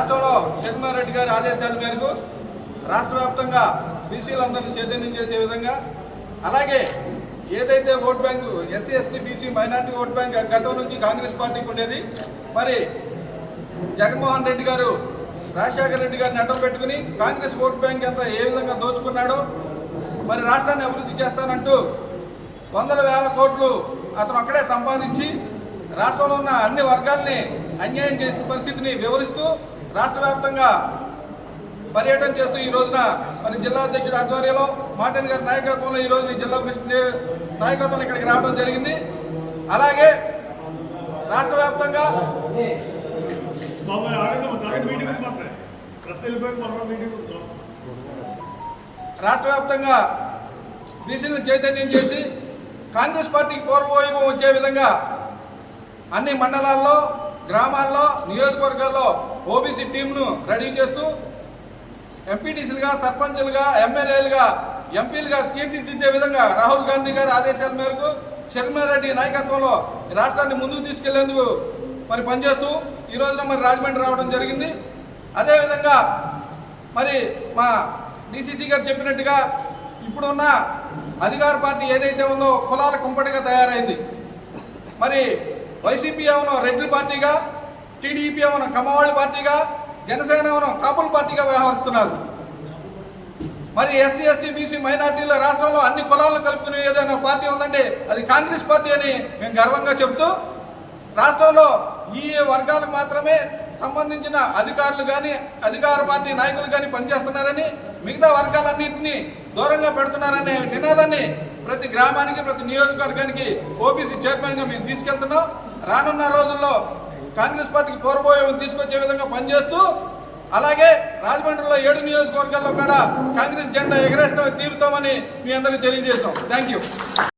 రాష్ట్రంలో జగన్మోహన్ గారి ఆదేశాల మేరకు రాష్ట్ర వ్యాప్తంగా బీసీలందరినీ చైతన్యం చేసే విధంగా అలాగే ఏదైతే vote bank SC ST BC minority vote bank గతం నుంచి కాంగ్రెస్ పార్టీకి ఉండేది మరి జగన్మోహన్ రెడ్డి గారు రాజశేఖర రెడ్డి గారిని అడ్డం పెట్టుకుని కాంగ్రెస్ ఓట్ బ్యాంక్ అంతా ఏ విధంగా దోచుకున్నాడో మరి రాష్ట్రాన్ని అభివృద్ధి చేస్తానంటూ వందల వేల కోట్లు అతను అక్కడే సంపాదించి రాష్ట్రంలో ఉన్న అన్ని వర్గాల్ని అన్యాయం చేసిన పరిస్థితిని వివరిస్తూ రాష్ట్ర వ్యాప్తంగా పర్యటన చేస్తూ ఈ రోజున మరి జిల్లా అధ్యక్షుడు ఆధ్వర్యంలో మార్టిన్ గారి నాయకత్వంలో ఈ రోజు జిల్లా ప్రెసిడెంట్ నాయకత్వంలో ఇక్కడికి రావడం జరిగింది. అలాగే రాష్ట్ర వ్యాప్తంగా రాష్ట్ర వ్యాప్తంగా బీసీలను చైతన్యం చేసి కాంగ్రెస్ పార్టీకి పూర్వవైభవం వచ్చే విధంగా అన్ని మండలాల్లో గ్రామాల్లో నియోజకవర్గాల్లో ఓబీసీ టీంను రెడీ చేస్తూ ఎంపీటీసీలుగా సర్పంచులుగా ఎమ్మెల్యేలుగా ఎంపీలుగా తీర్చిదిద్దే విధంగా రాహుల్ గాంధీ గారి ఆదేశాల మేరకు చర్మారెడ్డి నాయకత్వంలో రాష్ట్రాన్ని ముందుకు తీసుకెళ్ళేందుకు మరి పనిచేస్తూ ఈ రోజున మరి రాజమండ్రి రావడం జరిగింది. అదేవిధంగా మరి మా డిసిసి గారు చెప్పినట్టుగా ఇప్పుడున్న అధికార పార్టీ ఏదైతే ఉందో కులాల కుంపటిగా తయారైంది. మరి వైసీపీ ఏమో రెడ్డి పార్టీగా టీడీపీ ఏమన్నా కమ్మవాళ్ళ పార్టీగా జనసేన ఏమన్నా కాపుల పార్టీగా వ్యవహరిస్తున్నారు. మరి ఎస్సీ ఎస్టీ బీసీ మైనార్టీల రాష్ట్రంలో అన్ని కులాలను కలుపుకునే ఏదైనా పార్టీ ఉందంటే అది కాంగ్రెస్ పార్టీ అని మేము గర్వంగా చెప్తూ రాష్ట్రంలో ఈ వర్గాలకు మాత్రమే సంబంధించిన అధికారులు కానీ అధికార పార్టీ నాయకులు కానీ పనిచేస్తున్నారని మిగతా వర్గాలన్నింటినీ దూరంగా పెడుతున్నారనే నినాదాన్ని ప్రతి గ్రామానికి ప్రతి నియోజకవర్గానికి ఓబీసీ చైర్మన్గా మేము తీసుకెళ్తున్నాం. రానున్న రోజుల్లో కాంగ్రెస్ పార్టీకి పూర్వభావం తీసుకొచ్చే విధంగా పనిచేస్తూ అలాగే రాజమండ్రిలో ఏడు నియోజకవర్గాల్లో కూడా కాంగ్రెస్ జెండా ఎగరేస్తామని తీరుతామని మీ అందరికీ తెలియజేస్తాం. Thank you